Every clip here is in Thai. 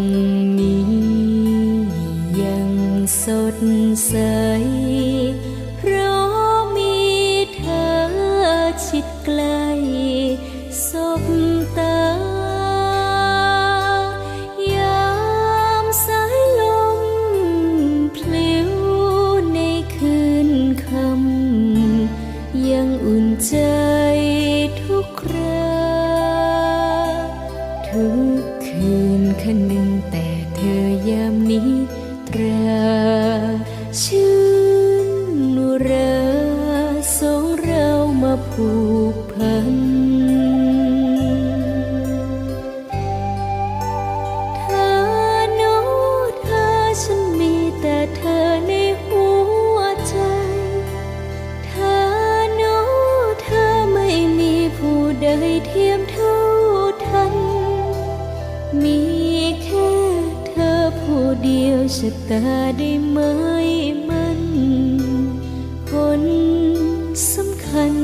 งนี้ยังส คื เดียวชะตาได้ไหมมันคนสำคัญ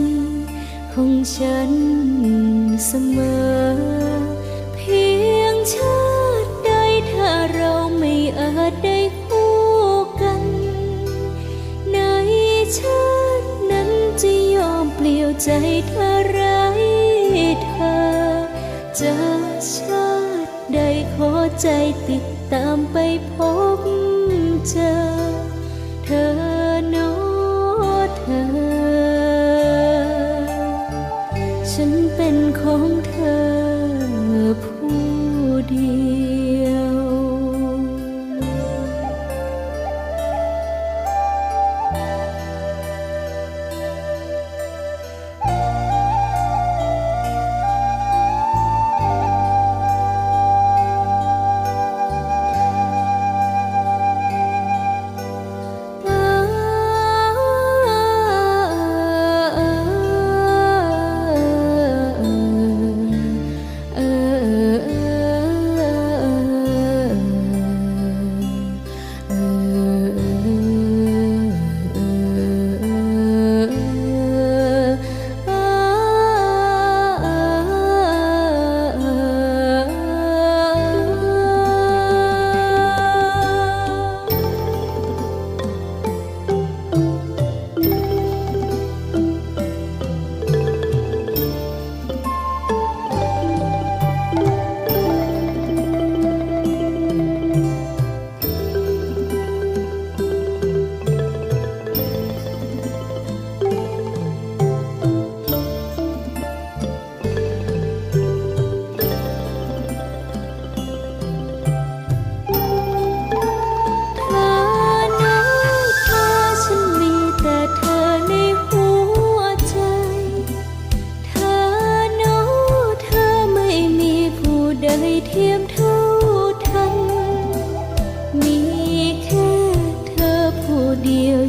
ของฉันเสมอ เพียงชาติใดถ้าเราไม่อาจได้คู่กัน ในชาตินั้นจะยอมเปลี่ยวใจเธอไรเธอจะชาติใดขอใจติด ของเธอผู้เดียว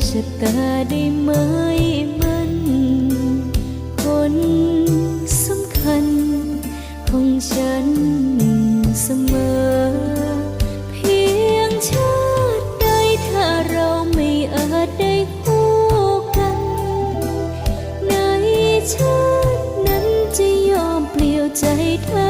ชะตาได้ไหมมันคนสำคัญของฉันเสมอ เพียงชาติใดถ้าเราไม่อาจได้คู่กัน ในชาตินั้นจะยอมเปลี่ยวใจเธอ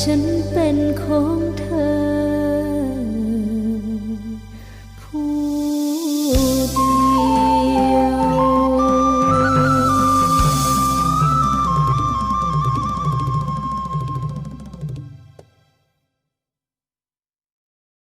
ฉันเป็นของ